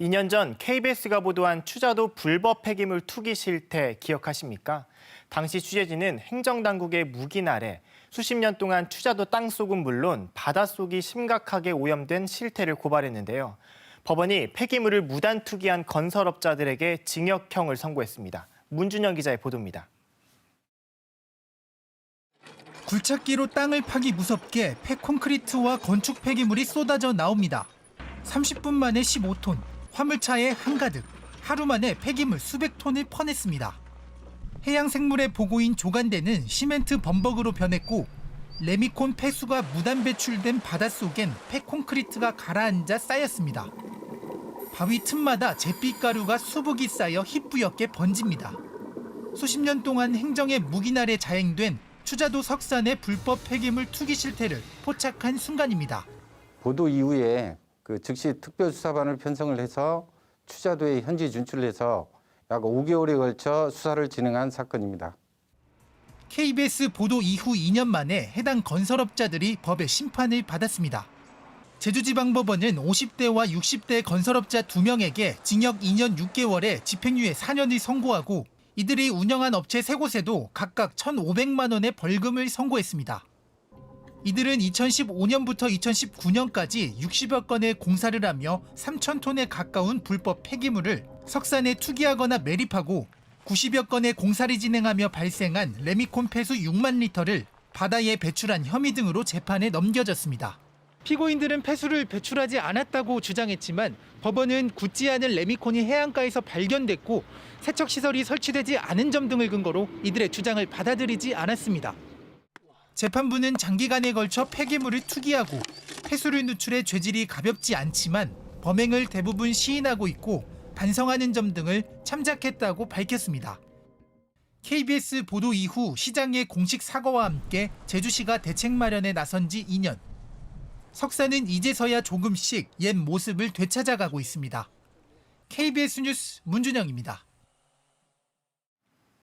2년 전 KBS가 보도한 추자도 불법 폐기물 투기 실태 기억하십니까? 당시 취재진은 행정당국의 아래 수십 년 동안 추자도 땅속은 물론 바닷속이 심각하게 오염된 실태를 고발했는데요. 법원이 폐기물을 무단 투기한 건설업자들에게 징역형을 선고했습니다. 문준영 기자의 보도입니다. 굴착기로 땅을 파기 무섭게 폐콘크리트와 건축 폐기물이 쏟아져 나옵니다. 30분 만에 15톤, 화물차에 한가득, 하루 만에 폐기물 수백 톤을 퍼냈습니다. 해양 생물의 보고인 조간대는 시멘트 범벅으로 변했고 레미콘 폐수가 무단 배출된 바닷속엔 폐콘크리트가 가라앉아 쌓였습니다. 바위 틈마다 잿빛가루가 수북이 쌓여 희뿌옇게 번집니다. 수십 년 동안 행정의 아래 자행된 추자도 석산의 불법 폐기물 투기 실태를 포착한 순간입니다. 보도 이후에 그 즉시 특별수사반을 편성을 해서 추자도에 현지 진출해서 약 5개월에 걸쳐 수사를 진행한 사건입니다. KBS 보도 이후 2년 만에 해당 건설업자들이 법의 심판을 받았습니다. 제주지방법원은 50대와 60대 건설업자 2명에게 징역 2년 6개월에 집행유예 4년을 선고하고 이들이 운영한 업체 3곳에도 각각 1,500만 원의 벌금을 선고했습니다. 이들은 2015년부터 2019년까지 60여 건의 공사를 하며 3천 톤에 가까운 불법 폐기물을 석산에 투기하거나 매립하고 90여 건의 공사를 진행하며 발생한 레미콘 폐수 6만 리터를 바다에 배출한 혐의 등으로 재판에 넘겨졌습니다. 피고인들은 폐수를 배출하지 않았다고 주장했지만 법원은 굳지 않은 레미콘이 해안가에서 발견됐고 세척 시설이 설치되지 않은 점 등을 근거로 이들의 주장을 받아들이지 않았습니다. 재판부는 장기간에 걸쳐 폐기물을 투기하고 폐수를 누출해 죄질이 가볍지 않지만 범행을 대부분 시인하고 있고 반성하는 점 등을 참작했다고 밝혔습니다. KBS 보도 이후 시장의 공식 사과와 함께 제주시가 대책 마련에 나선 지 2년. 석사는 이제서야 조금씩 옛 모습을 되찾아가고 있습니다. KBS 뉴스 문준영입니다.